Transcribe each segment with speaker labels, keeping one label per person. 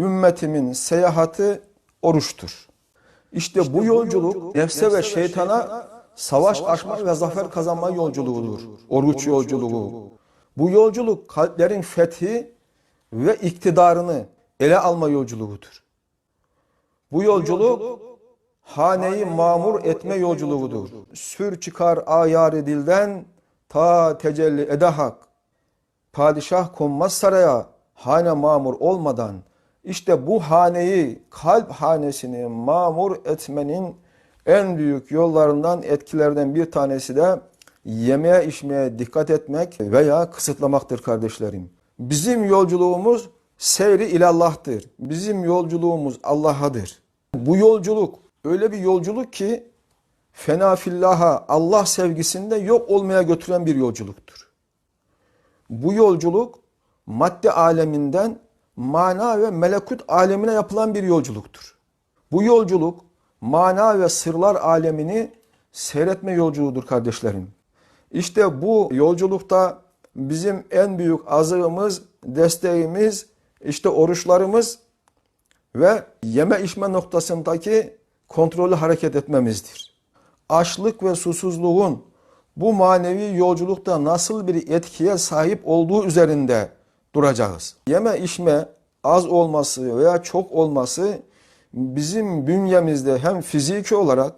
Speaker 1: ümmetimin seyahati oruçtur. İşte, bu yolculuk nefse ve şeytana savaş açma ve zafer kazanma yolculuğudur. Oruç yolculuğu. Bu yolculuk kalplerin fethi ve iktidarını ele alma yolculuğudur. Bu yolculuk haneyi mamur etme yolculuğudur. Sür çıkar ayarı dilden ta tecelli ede hak. Padişah konmaz saraya hane mamur olmadan. İşte bu haneyi, kalp hanesini mamur etmenin en büyük yollarından, etkilerden bir tanesi de yemeğe içmeye dikkat etmek veya kısıtlamaktır kardeşlerim. Bizim yolculuğumuz seyri ilallah'tır. Bizim yolculuğumuz Allah'adır. Bu yolculuk öyle bir yolculuk ki fena fillaha Allah sevgisinde yok olmaya götüren bir yolculuktur. Bu yolculuk madde aleminden mana ve melekut alemine yapılan bir yolculuktur. Bu yolculuk mana ve sırlar alemini seyretme yolculuğudur kardeşlerim. İşte bu yolculukta bizim en büyük azığımız, desteğimiz, işte oruçlarımız ve yeme içme noktasındaki kontrollü hareket etmemizdir. Açlık ve susuzluğun bu manevi yolculukta nasıl bir etkiye sahip olduğu üzerinde duracağız. Yeme içme az olması veya çok olması bizim bünyemizde hem fiziki olarak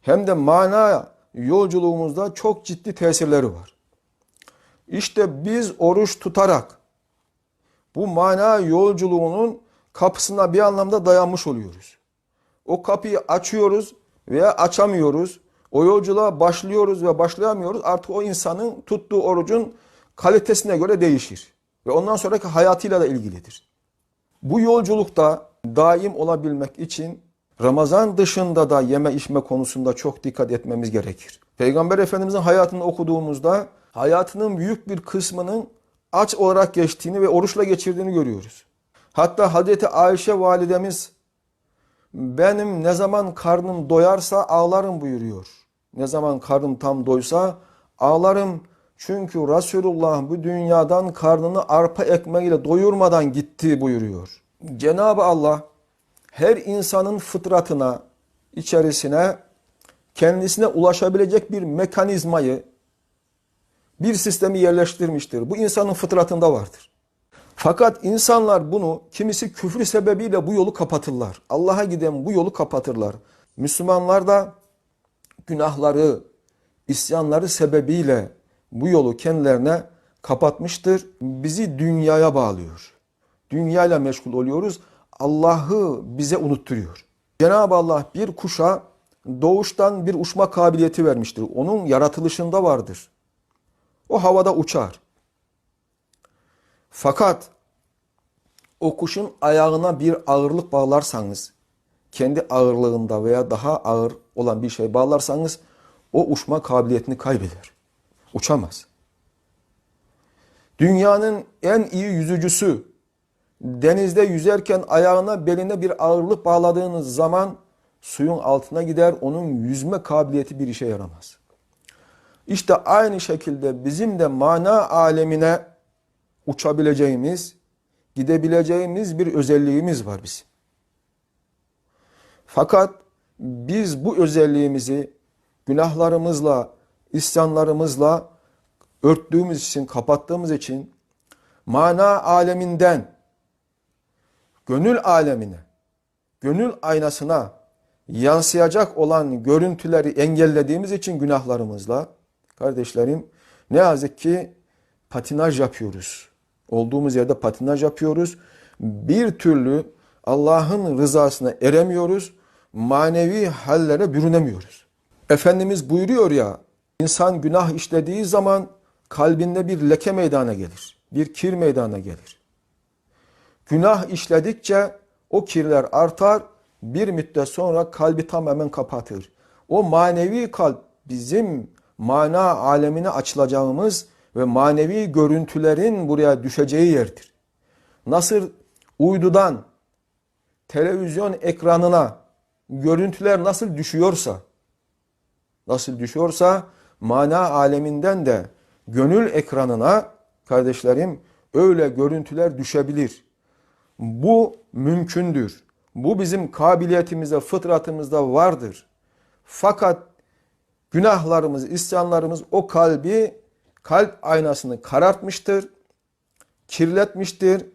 Speaker 1: hem de mana yolculuğumuzda çok ciddi tesirleri var. İşte biz oruç tutarak bu mana yolculuğunun kapısına bir anlamda dayanmış oluyoruz. O kapıyı açıyoruz veya açamıyoruz. O yolculuğa başlıyoruz ve başlayamıyoruz. Artık o insanın tuttuğu orucun kalitesine göre değişir. Ve ondan sonraki hayatıyla da ilgilidir. Bu yolculukta daim olabilmek için Ramazan dışında da yeme içme konusunda çok dikkat etmemiz gerekir. Peygamber Efendimizin hayatını okuduğumuzda hayatının büyük bir kısmının aç olarak geçtiğini ve oruçla geçirdiğini görüyoruz. Hatta Hazreti Ayşe validemiz benim ne zaman karnım doyarsa ağlarım buyuruyor. Ne zaman karnım tam doysa ağlarım. Çünkü Resulullah bu dünyadan karnını arpa ekmeğiyle doyurmadan gitti buyuruyor. Cenab-ı Allah her insanın fıtratına, içerisine kendisine ulaşabilecek bir mekanizmayı, bir sistemi yerleştirmiştir. Bu insanın fıtratında vardır. Fakat insanlar bunu kimisi küfür sebebiyle bu yolu kapatırlar. Allah'a giden bu yolu kapatırlar. Müslümanlar da günahları, isyanları sebebiyle bu yolu kendilerine kapatmıştır. Bizi dünyaya bağlıyor. Dünyayla meşgul oluyoruz. Allah'ı bize unutturuyor. Cenab-ı Allah bir kuşa doğuştan bir uçma kabiliyeti vermiştir. Onun yaratılışında vardır. O havada uçar. Fakat o kuşun ayağına bir ağırlık bağlarsanız, kendi ağırlığında veya daha ağır olan bir şey bağlarsanız o uçma kabiliyetini kaybeder. Uçamaz. Dünyanın en iyi yüzücüsü denizde yüzerken ayağına beline bir ağırlık bağladığınız zaman suyun altına gider. Onun yüzme kabiliyeti bir işe yaramaz. İşte aynı şekilde bizim de mana alemine uçabileceğimiz, gidebileceğimiz bir özelliğimiz var bizim. Fakat biz bu özelliğimizi günahlarımızla, isyanlarımızla örttüğümüz için, kapattığımız için mana aleminden gönül alemine, gönül aynasına yansıyacak olan görüntüleri engellediğimiz için günahlarımızla kardeşlerim ne yazık ki patinaj yapıyoruz. Olduğumuz yerde patinaj yapıyoruz. Bir türlü Allah'ın rızasına eremiyoruz. Manevi hallere bürünemiyoruz. Efendimiz buyuruyor ya, insan günah işlediği zaman kalbinde bir leke meydana gelir. Bir kir meydana gelir. Günah işledikçe o kirler artar, bir müddet sonra kalbi tamamen kapatır. O manevi kalp bizim mana alemine açılacağımız ve manevi görüntülerin buraya düşeceği yerdir. Nasıl uydudan televizyon ekranına görüntüler nasıl düşüyorsa, nasıl düşüyorsa mana aleminden de gönül ekranına kardeşlerim öyle görüntüler düşebilir. Bu mümkündür. Bu bizim kabiliyetimizde, fıtratımızda vardır. Fakat günahlarımız, isyanlarımız o kalbi, kalp aynasını karartmıştır, kirletmiştir,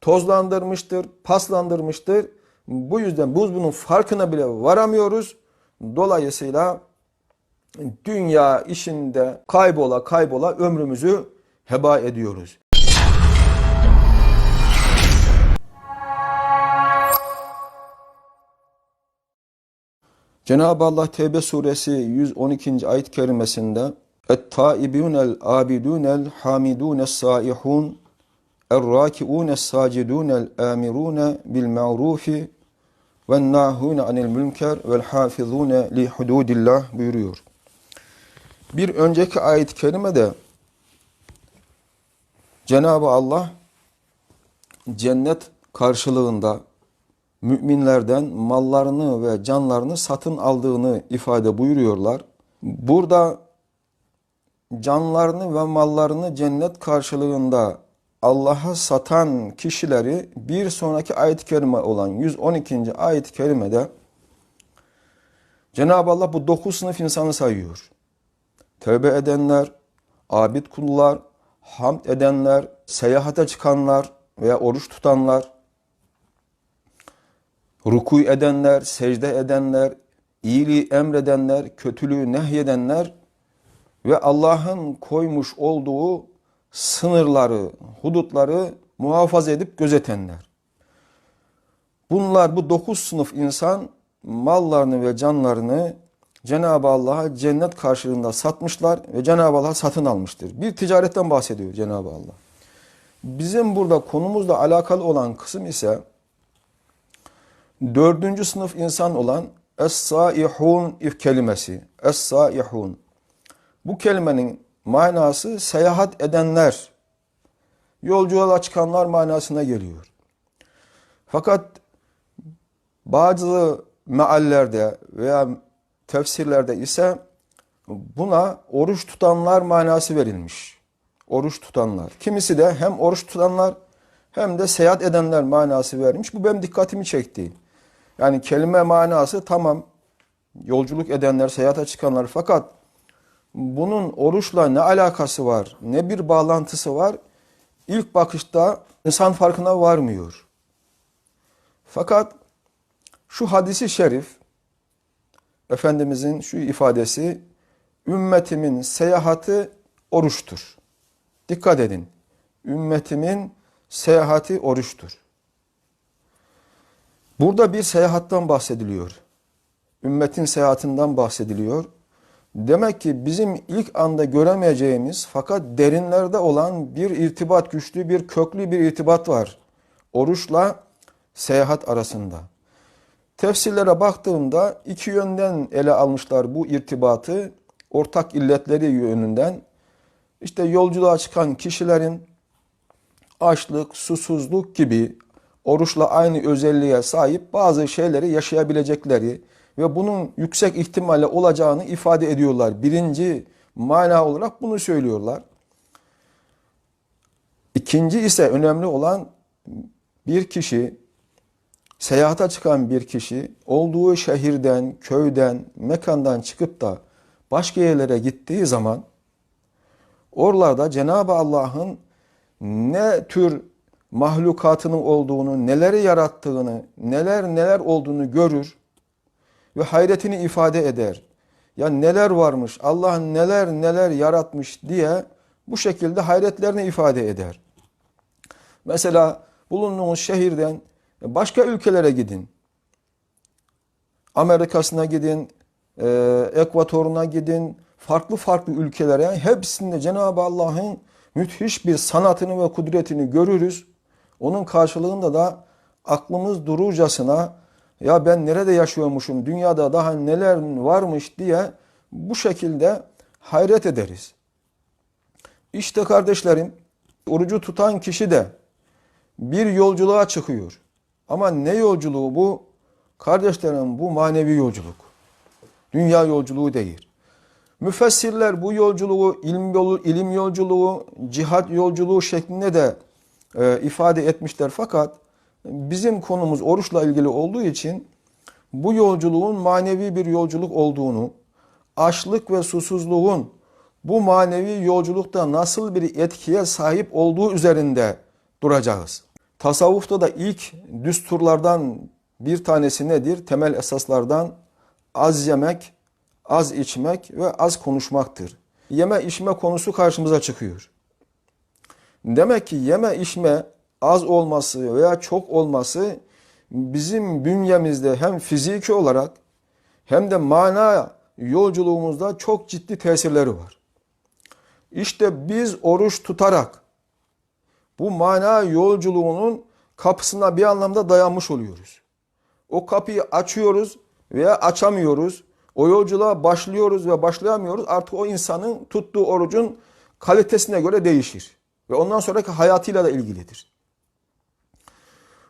Speaker 1: tozlandırmıştır, paslandırmıştır. Bu yüzden biz bunun farkına bile varamıyoruz. Dolayısıyla dünya işinde kaybola kaybola ömrümüzü heba ediyoruz. Cenab-ı Allah Tevbe suresi 112. ayet-i kerimesinde Et-taibunel abidunel hamidunel saihun Er-rakiunel sacidunel amirune bil ma'rufi ve nahune anil münker vel hafizune li hududillah buyuruyor. Bir önceki ayet-i kerimede Cenab-ı Allah cennet karşılığında müminlerden mallarını ve canlarını satın aldığını ifade buyuruyorlar. Burada canlarını ve mallarını cennet karşılığında Allah'a satan kişileri bir sonraki ayet-i kerime olan 112. ayet-i kerimede Cenab-ı Allah bu dokuz sınıf insanı sayıyor. Tövbe edenler, abid kullar, hamd edenler, seyahate çıkanlar veya oruç tutanlar, ruku edenler, secde edenler, iyiliği emredenler, kötülüğü nehyedenler ve Allah'ın koymuş olduğu sınırları, hudutları muhafaza edip gözetenler. Bunlar bu dokuz sınıf insan mallarını ve canlarını Cenab-ı Allah'a cennet karşılığında satmışlar ve Cenab-ı Allah satın almıştır. Bir ticaretten bahsediyor Cenab-ı Allah. Bizim burada konumuzla alakalı olan kısım ise dördüncü sınıf insan olan Es-saihun kelimesi. Es-saihun. Bu kelimenin manası seyahat edenler, yolculuğa çıkanlar manasına geliyor. Fakat bazı meallerde veya tefsirlerde ise buna oruç tutanlar manası verilmiş. Oruç tutanlar. Kimisi de hem oruç tutanlar hem de seyahat edenler manası vermiş. Bu benim dikkatimi çekti. Yani kelime manası tamam yolculuk edenler, seyahate çıkanlar fakat bunun oruçla ne alakası var, ne bir bağlantısı var ilk bakışta insan farkına varmıyor. Fakat şu hadisi şerif, Efendimizin şu ifadesi, ümmetimin seyahati oruçtur. Dikkat edin, ümmetimin seyahati oruçtur. Burada bir seyahattan bahsediliyor. Ümmetin seyahatinden bahsediliyor. Demek ki bizim ilk anda göremeyeceğimiz fakat derinlerde olan bir irtibat, güçlü bir köklü bir irtibat var. Oruçla seyahat arasında. Tefsirlere baktığımda iki yönden ele almışlar bu irtibatı. Ortak illetleri yönünden. İşte yolculuğa çıkan kişilerin açlık, susuzluk gibi oruçla aynı özelliğe sahip bazı şeyleri yaşayabilecekleri ve bunun yüksek ihtimalle olacağını ifade ediyorlar. Birinci mana olarak bunu söylüyorlar. İkinci ise önemli olan bir kişi, seyahate çıkan bir kişi olduğu şehirden, köyden, mekandan çıkıp da başka yerlere gittiği zaman oralarda Cenab-ı Allah'ın ne tür mahlukatının olduğunu, neleri yarattığını, neler neler olduğunu görür ve hayretini ifade eder. Ya neler varmış, Allah neler neler yaratmış diye bu şekilde hayretlerini ifade eder. Mesela bulunduğunuz şehirden başka ülkelere gidin. Amerika'sına gidin, e, Ekvator'una gidin, farklı farklı ülkelere hepsinde Cenab-ı Allah'ın müthiş bir sanatını ve kudretini görürüz. Onun karşılığında da aklımız dururcasına ya ben nerede yaşıyormuşum, dünyada daha neler varmış diye bu şekilde hayret ederiz. İşte kardeşlerim, orucu tutan kişi de bir yolculuğa çıkıyor. Ama ne yolculuğu bu? Kardeşlerim bu manevi yolculuk. Dünya yolculuğu değil. Müfessirler bu yolculuğu ilim, yolu, ilim yolculuğu, cihat yolculuğu şeklinde de e, ifade etmişler. Fakat bizim konumuz oruçla ilgili olduğu için bu yolculuğun manevi bir yolculuk olduğunu, açlık ve susuzluğun bu manevi yolculukta nasıl bir etkiye sahip olduğu üzerinde duracağız. Tasavvufta da ilk düsturlardan bir tanesi nedir? Temel esaslardan az yemek, az içmek ve az konuşmaktır. Yeme içme konusu karşımıza çıkıyor. Demek ki yeme içme az olması veya çok olması bizim bünyemizde hem fiziki olarak hem de mana yolculuğumuzda çok ciddi tesirleri var. İşte biz oruç tutarak bu mana yolculuğunun kapısına bir anlamda dayanmış oluyoruz. O kapıyı açıyoruz veya açamıyoruz. O yolculuğa başlıyoruz ve başlayamıyoruz. Artık o insanın tuttuğu orucun kalitesine göre değişir. Ve ondan sonraki hayatıyla da ilgilidir.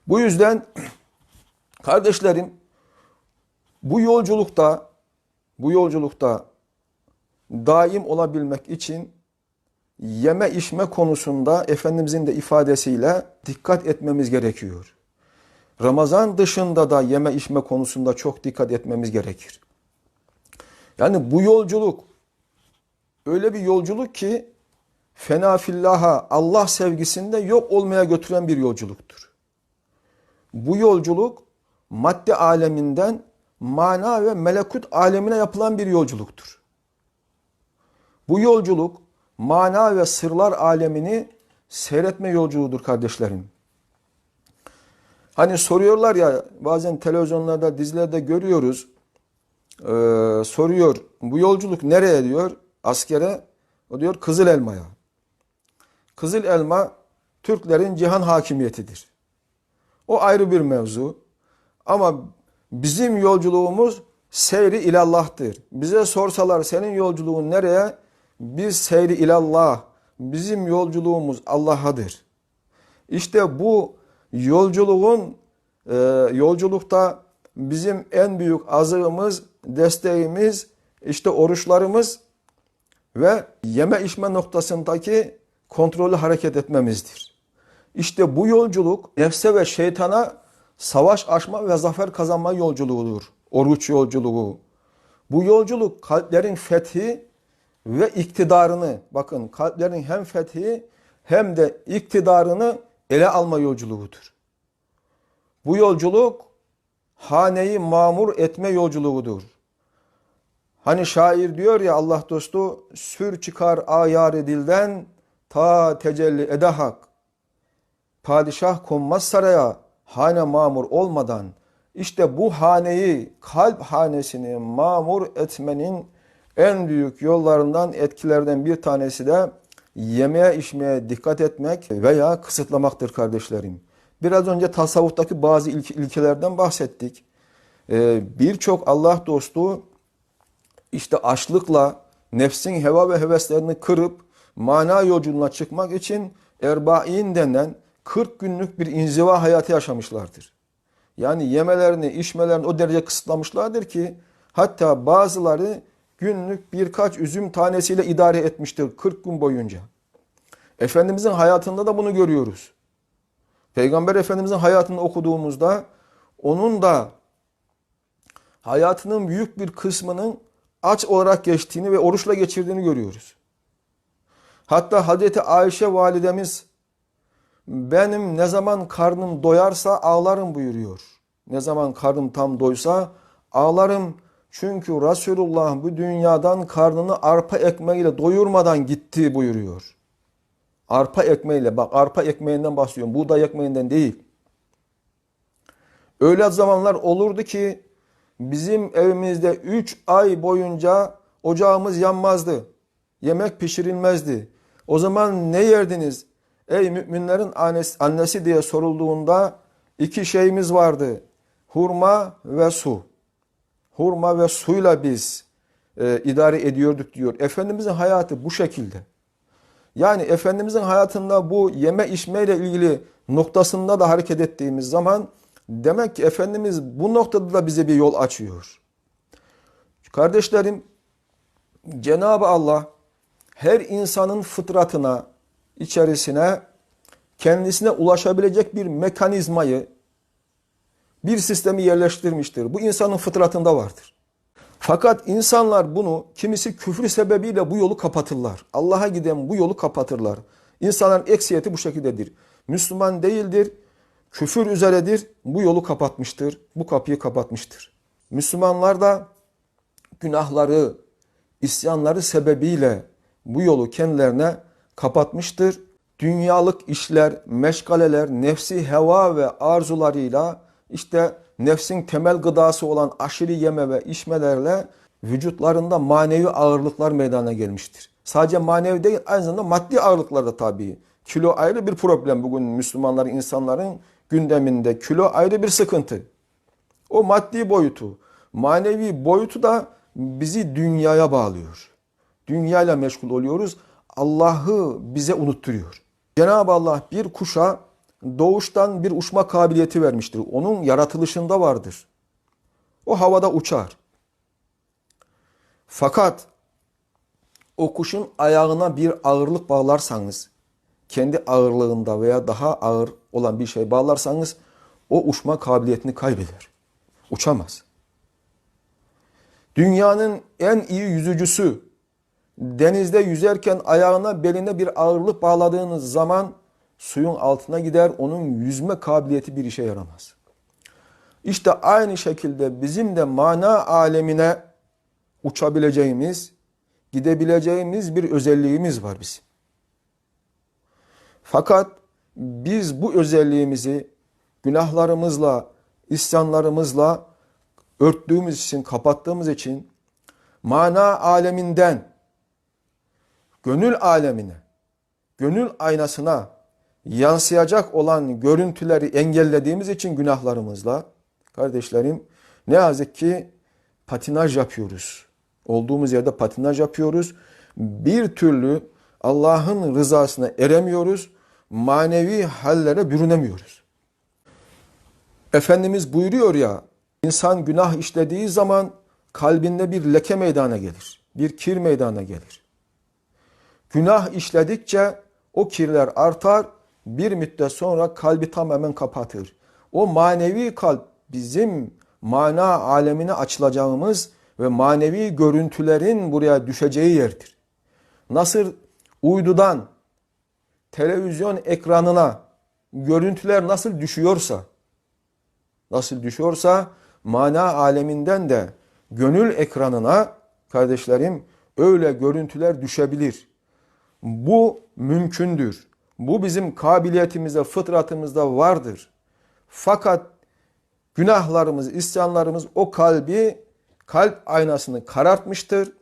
Speaker 1: Bu yüzden kardeşlerim bu yolculukta bu yolculukta daim olabilmek için yeme içme konusunda Efendimizin de ifadesiyle dikkat etmemiz gerekiyor. Ramazan dışında da yeme içme konusunda çok dikkat etmemiz gerekir. Yani bu yolculuk öyle bir yolculuk ki fena fillaha Allah sevgisinde yok olmaya götüren bir yolculuktur. Bu yolculuk madde aleminden mana ve melekut alemine yapılan bir yolculuktur. Bu yolculuk mana ve sırlar alemini seyretme yolculuğudur kardeşlerim. Hani soruyorlar ya bazen televizyonlarda dizilerde görüyoruz. Ee, soruyor bu yolculuk nereye diyor askere. O diyor Kızıl Elma'ya. Kızıl Elma Türklerin cihan hakimiyetidir. O ayrı bir mevzu. Ama bizim yolculuğumuz seyri ilallah'tır. Bize sorsalar senin yolculuğun nereye? Biz seyri ilallah. Bizim yolculuğumuz Allah'adır. İşte bu yolculuğun e, yolculukta bizim en büyük azığımız, desteğimiz işte oruçlarımız ve yeme içme noktasındaki kontrollü hareket etmemizdir. İşte bu yolculuk nefse ve şeytana savaş açma ve zafer kazanma yolculuğudur. Oruç yolculuğu. Bu yolculuk kalplerin fethi ve iktidarını bakın kalplerin hem fethi hem de iktidarını ele alma yolculuğudur. Bu yolculuk haneyi mamur etme yolculuğudur. Hani şair diyor ya Allah dostu sür çıkar ayar dilden ta tecelli ede hak. Padişah konmaz saraya hane mamur olmadan işte bu haneyi kalp hanesini mamur etmenin en büyük yollarından etkilerden bir tanesi de yemeğe içmeye dikkat etmek veya kısıtlamaktır kardeşlerim. Biraz önce tasavvuftaki bazı ilk, ilkelerden bahsettik. Ee, Birçok Allah dostu işte açlıkla nefsin heva ve heveslerini kırıp mana yolculuğuna çıkmak için erbain denen 40 günlük bir inziva hayatı yaşamışlardır. Yani yemelerini, içmelerini o derece kısıtlamışlardır ki hatta bazıları günlük birkaç üzüm tanesiyle idare etmiştir 40 gün boyunca. Efendimizin hayatında da bunu görüyoruz. Peygamber Efendimizin hayatını okuduğumuzda onun da hayatının büyük bir kısmının aç olarak geçtiğini ve oruçla geçirdiğini görüyoruz. Hatta Hazreti Ayşe validemiz benim ne zaman karnım doyarsa ağlarım buyuruyor. Ne zaman karnım tam doysa ağlarım çünkü Resulullah bu dünyadan karnını arpa ekmeğiyle doyurmadan gitti buyuruyor. Arpa ekmeğiyle bak arpa ekmeğinden bahsediyorum. Buğday ekmeğinden değil. Öyle zamanlar olurdu ki bizim evimizde 3 ay boyunca ocağımız yanmazdı. Yemek pişirilmezdi. O zaman ne yerdiniz? Ey müminlerin annesi, annesi diye sorulduğunda iki şeyimiz vardı. Hurma ve su. Hurma ve suyla biz e, idare ediyorduk diyor. Efendimizin hayatı bu şekilde. Yani Efendimizin hayatında bu yeme içmeyle ilgili noktasında da hareket ettiğimiz zaman demek ki Efendimiz bu noktada da bize bir yol açıyor. Kardeşlerim Cenab-ı Allah her insanın fıtratına, içerisine kendisine ulaşabilecek bir mekanizmayı bir sistemi yerleştirmiştir. Bu insanın fıtratında vardır. Fakat insanlar bunu kimisi küfür sebebiyle bu yolu kapatırlar. Allah'a giden bu yolu kapatırlar. İnsanların eksiyeti bu şekildedir. Müslüman değildir, küfür üzeredir, bu yolu kapatmıştır, bu kapıyı kapatmıştır. Müslümanlar da günahları, isyanları sebebiyle bu yolu kendilerine kapatmıştır. Dünyalık işler, meşgaleler, nefsi heva ve arzularıyla işte nefsin temel gıdası olan aşırı yeme ve içmelerle vücutlarında manevi ağırlıklar meydana gelmiştir. Sadece manevi değil aynı zamanda maddi ağırlıklar da tabii. Kilo ayrı bir problem bugün Müslümanların, insanların gündeminde. Kilo ayrı bir sıkıntı. O maddi boyutu. Manevi boyutu da bizi dünyaya bağlıyor. Dünyayla meşgul oluyoruz. Allah'ı bize unutturuyor. Cenab-ı Allah bir kuşa doğuştan bir uçma kabiliyeti vermiştir. Onun yaratılışında vardır. O havada uçar. Fakat o kuşun ayağına bir ağırlık bağlarsanız, kendi ağırlığında veya daha ağır olan bir şey bağlarsanız o uçma kabiliyetini kaybeder. Uçamaz. Dünyanın en iyi yüzücüsü denizde yüzerken ayağına beline bir ağırlık bağladığınız zaman suyun altına gider onun yüzme kabiliyeti bir işe yaramaz. İşte aynı şekilde bizim de mana alemine uçabileceğimiz, gidebileceğimiz bir özelliğimiz var bizim. Fakat biz bu özelliğimizi günahlarımızla, isyanlarımızla örttüğümüz için, kapattığımız için mana aleminden gönül alemine, gönül aynasına yansıyacak olan görüntüleri engellediğimiz için günahlarımızla kardeşlerim ne yazık ki patinaj yapıyoruz. Olduğumuz yerde patinaj yapıyoruz. Bir türlü Allah'ın rızasına eremiyoruz. Manevi hallere bürünemiyoruz. Efendimiz buyuruyor ya, insan günah işlediği zaman kalbinde bir leke meydana gelir. Bir kir meydana gelir. Günah işledikçe o kirler artar, bir müddet sonra kalbi tamamen kapatır. O manevi kalp bizim mana alemine açılacağımız ve manevi görüntülerin buraya düşeceği yerdir. Nasıl uydudan televizyon ekranına görüntüler nasıl düşüyorsa, nasıl düşüyorsa mana aleminden de gönül ekranına kardeşlerim öyle görüntüler düşebilir. Bu mümkündür. Bu bizim kabiliyetimizde, fıtratımızda vardır. Fakat günahlarımız, isyanlarımız o kalbi, kalp aynasını karartmıştır,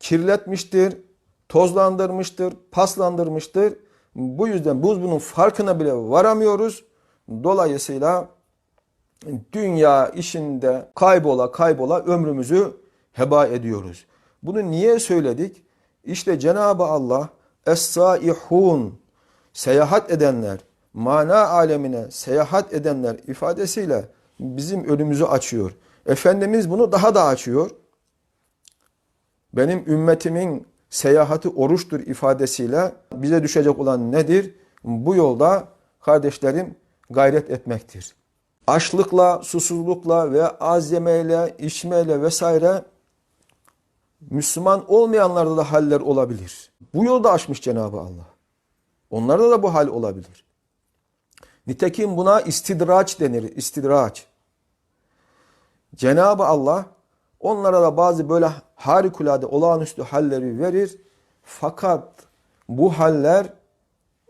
Speaker 1: kirletmiştir, tozlandırmıştır, paslandırmıştır. Bu yüzden biz bunun farkına bile varamıyoruz. Dolayısıyla dünya işinde kaybola kaybola ömrümüzü heba ediyoruz. Bunu niye söyledik? İşte Cenab-ı Allah Es-saihun seyahat edenler, mana alemine seyahat edenler ifadesiyle bizim önümüzü açıyor. Efendimiz bunu daha da açıyor. Benim ümmetimin seyahati oruçtur ifadesiyle bize düşecek olan nedir? Bu yolda kardeşlerim gayret etmektir. Açlıkla, susuzlukla ve az yemeyle, içmeyle vesaire Müslüman olmayanlarda da haller olabilir. Bu yolda açmış Cenab-ı Allah. Onlarda da bu hal olabilir. Nitekim buna istidraç denir. İstidraç. Cenab-ı Allah onlara da bazı böyle harikulade olağanüstü halleri verir. Fakat bu haller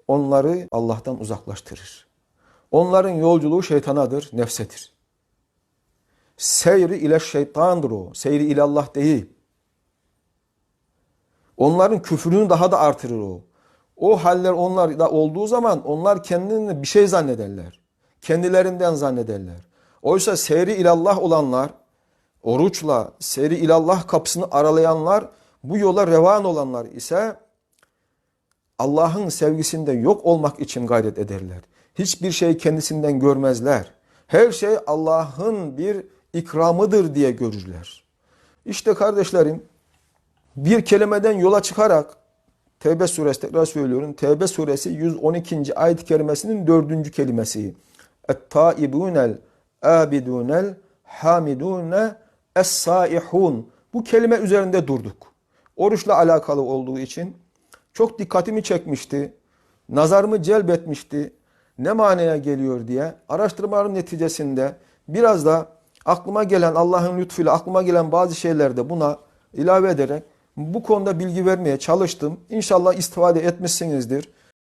Speaker 1: onları Allah'tan uzaklaştırır. Onların yolculuğu şeytanadır, nefsedir. Seyri ile şeytandır o. Seyri ile Allah değil. Onların küfrünü daha da artırır o. O haller onlarda olduğu zaman onlar kendilerini bir şey zannederler. Kendilerinden zannederler. Oysa seyri ilallah olanlar, oruçla seyri ilallah kapısını aralayanlar, bu yola revan olanlar ise Allah'ın sevgisinde yok olmak için gayret ederler. Hiçbir şey kendisinden görmezler. Her şey Allah'ın bir ikramıdır diye görürler. İşte kardeşlerim bir kelimeden yola çıkarak Tevbe suresi tekrar söylüyorum. Tevbe suresi 112. ayet-i kerimesinin dördüncü kelimesi. Et-taibunel abidunel hamidune es-saihun. Bu kelime üzerinde durduk. Oruçla alakalı olduğu için çok dikkatimi çekmişti. Nazarımı celbetmişti. Ne manaya geliyor diye araştırmaların neticesinde biraz da aklıma gelen Allah'ın lütfuyla aklıma gelen bazı şeyler de buna ilave ederek bu konuda bilgi vermeye çalıştım. İnşallah istifade etmişsinizdir.